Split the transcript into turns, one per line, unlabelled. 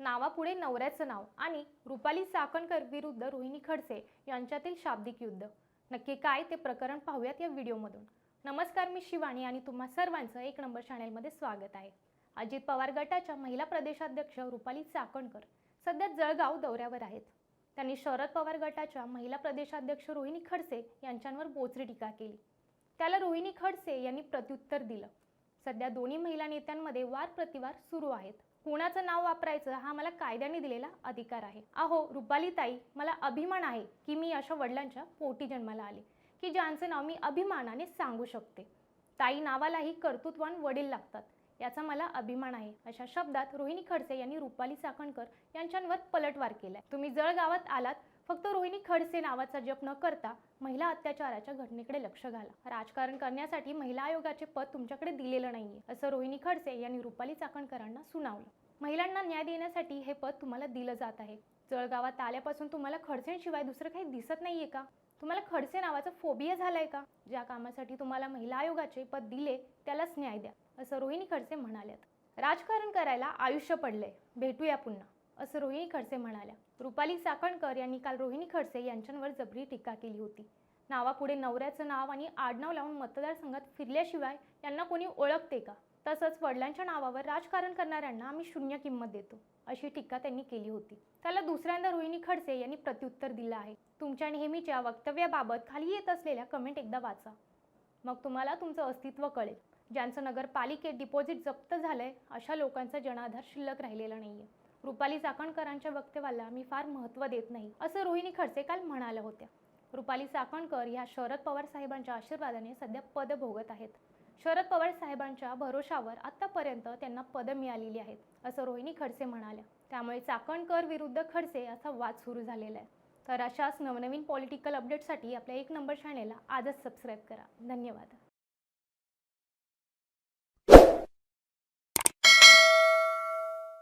नावापुढे नवऱ्याचं नाव आणि रुपाली चाकणकर विरुद्ध रोहिणी खडसे यांच्यातील शाब्दिक युद्ध. नक्की काय ते प्रकरण पाहूयात या व्हिडिओमधून. नमस्कार मी शिवानी आणि तुम्हा सर्वांचं एक नंबर चॅनेलमध्ये स्वागत आहे. अजित पवार गटाच्या महिला प्रदेशाध्यक्ष रुपाली चाकणकर सध्या जळगाव दौऱ्यावर आहेत. त्यांनी शरद पवार गटाच्या महिला प्रदेशाध्यक्ष रोहिणी खडसे यांच्यावर बोचरी टीका केली. त्याला रोहिणी खडसे यांनी प्रत्युत्तर दिलं. सध्या दोन्ही महिला नेत्यांमध्ये वार प्रतिवार सुरू आहेत. कुणाचं नाव वापरायचं हा मला कायद्याने दिलेला अधिकार आहे. अहो रुपाली ताई मला अभिमान आहे की मी अशा वडिलांच्या पोटी जन्माला आले की ज्यांचं नाव मी अभिमानाने सांगू शकते. ताई नावालाही कर्तृत्वान वडील लागतात. याचा मला अभिमान आहे. अशा शब्दात रोहिणी खडसे यांनी रुपाली चाकणकर यांच्यावर पलटवार केलाय. तुम्ही जळगावात आलात फक्त रोहिणी खडसे नावाचा जप न करता महिला अत्याचाराच्या घटनेकडे लक्ष घाला. राजकारण करण्यासाठी महिला आयोगाचे पद तुमच्याकडे दिलेलं नाहीये असं रोहिणी खडसे यांनी रुपाली चाकणकरांना सुनावलं. महिलांना न्याय देण्यासाठी हे पद तुम्हाला दिलं जात आहे. जळगावात आल्यापासून तुम्हाला खडसेंशिवाय दुसरं काही दिसत नाहीये का? तुम्हाला खडसे नावाचा फोबिया झालाय का? ज्या कामासाठी तुम्हाला महिला आयोगाचे पद दिले त्यालाच न्याय द्या असं रोहिणी खडसे म्हणाल्यात. राजकारण करायला आयुष्य पडलंय. भेटूया पुन्हा असं रोहिणी खडसे म्हणाल्या. रुपाली चाकणकर यांनी काल रोहिणी खडसे यांच्यावर जबरी टीका केली होती. नावापुढे नवऱ्याचं नाव आणि आडनाव लावून मतदारसंघात फिरल्याशिवाय यांना कोणी ओळखते का? तसंच वडिलांच्या नावावर राजकारण करणाऱ्यांना आम्ही शून्य किंमत देतो अशी टीका त्यांनी केली होती. त्याला दुसऱ्यांदा रोहिणी खडसे यांनी प्रत्युत्तर दिलं आहे. तुमच्या नेहमीच्या वक्तव्याबाबत खाली येत असलेल्या कमेंट एकदा वाचा. मग तुम्हाला तुमचं अस्तित्व कळेल. ज्यांचं नगरपालिकेत डिपॉझिट जप्त झालंय अशा लोकांचा जनाधार शिल्लक राहिलेला नाहीये. रुपाली चाकणकरांच्या वक्तव्याला मी फार महत्त्व देत नाही असं रोहिणी खडसे काल म्हणाल्या होत्या. रुपाली चाकणकर ह्या शरद पवार साहेबांच्या आशीर्वादाने सध्या पद भोगत आहेत. शरद पवार साहेबांच्या भरोशावर आतापर्यंत त्यांना पदं मिळालेली आहेत असं रोहिणी खडसे म्हणाल्या. त्यामुळे चाकणकर विरुद्ध खडसे असा वाद सुरू झालेला आहे. तर अशाच नवनवीन पॉलिटिकल अपडेटसाठी आपल्या एक नंबर चॅनेलला आजच सबस्क्राईब करा. धन्यवाद.